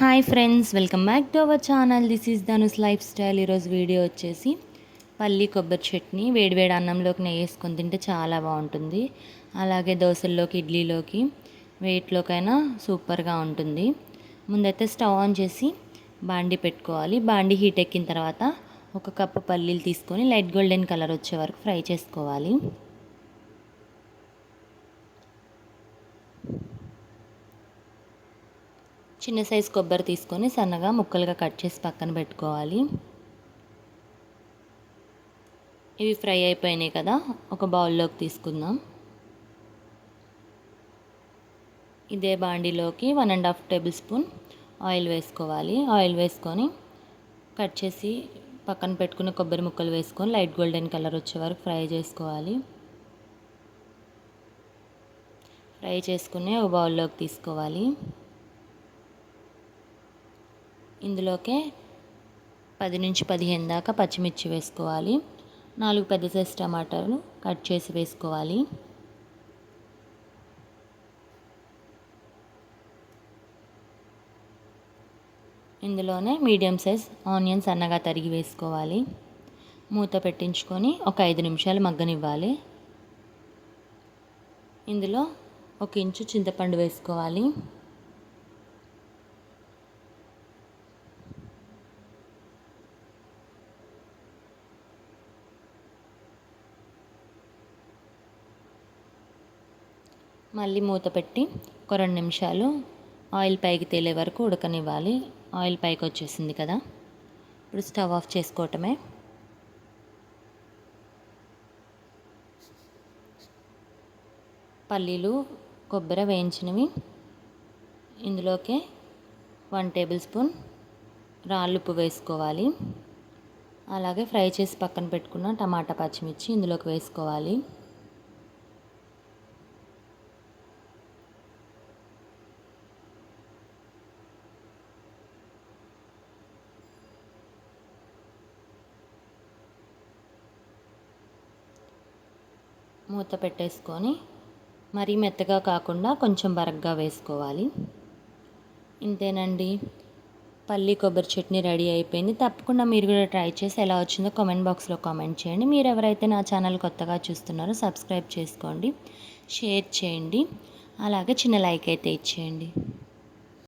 Hi friends welcome back to our channel. This is Dhanush lifestyle ఈరోజు video వచ్చేసి పల్లి కొబ్బరి చట్నీ వేడివేడి అన్నంలోకి నెయ్యి వేసుకొని తింటే చాలా బాగుంటుంది. అలాగే దోశల్లోకి ఇడ్లీలోకి వెయిట్లోకైనా సూపర్గా ఉంటుంది. ముందైతే స్టవ్ ఆన్ చేసి బాండి పెట్టుకోవాలి. బాండి హీట్ ఎక్కిన తర్వాత ఒక కప్పు పల్లీలు తీసుకొని లైట్ గోల్డెన్ కలర్ వచ్చే వరకు ఫ్రై చేసుకోవాలి. చిన్న సైజు కొబ్బరి తీసుకొని సన్నగా ముక్కలుగా కట్ చేసి పక్కన పెట్టుకోవాలి. ఇవి ఫ్రై అయిపోయినాయి కదా ఒక బౌల్లోకి తీసుకుందాం. ఇదే బాండీలోకి one and half tablespoon oil వేసుకోవాలి. ఆయిల్ వేసుకొని కట్ చేసి పక్కన పెట్టుకున్న కొబ్బరి ముక్కలు వేసుకొని లైట్ గోల్డెన్ కలర్ వచ్చే వరకు ఫ్రై చేసుకోవాలి. ఫ్రై చేసుకుని ఒక బౌల్లోకి తీసుకోవాలి. ఇందులోకే పది నుంచి పదిహేను దాకా పచ్చిమిర్చి వేసుకోవాలి. నాలుగు పెద్ద సైజు టమాటాలు కట్ చేసి వేసుకోవాలి. ఇందులోనే మీడియం సైజ్ ఆనియన్స్ అన్నగా తరిగి వేసుకోవాలి. మూత పెట్టించుకొని ఒక ఐదు నిమిషాలు మగ్గనివ్వాలి. ఇందులో ఒక ఇంచు చింతపండు వేసుకోవాలి. మళ్ళీ మూత పెట్టి ఒక రెండు నిమిషాలు ఆయిల్ పైకి తేలే వరకు ఉడకనివ్వాలి. ఆయిల్ పైకి వచ్చేసింది కదా. ఇప్పుడు స్టవ్ ఆఫ్ చేసుకోవటమే. పల్లీలు కొబ్బరి వేయించినవి. ఇందులోకి వన్ టేబుల్ స్పూన్ రాళ్ళుప్పు వేసుకోవాలి. అలాగే ఫ్రై చేసి పక్కన పెట్టుకున్న టమాటా పచ్చిమిర్చి ఇందులోకి వేసుకోవాలి. మూత పెట్టేసుకొని మరీ మెత్తగా కాకుండా కొంచెం బరగ్గా వేసుకోవాలి. ఇంతేనండి. పల్లి కొబ్బరి చట్నీ రెడీ అయిపోయింది. తప్పకుండా మీరు కూడా ట్రై చేసి ఎలా వచ్చిందో కామెంట్ బాక్స్లో కామెంట్ చేయండి. మీరు ఎవరైతే నా ఛానల్ కొత్తగా చూస్తున్నారో సబ్స్క్రైబ్ చేసుకోండి షేర్ చేయండి అలాగే చిన్న లైక్ అయితే ఇచ్చేయండి.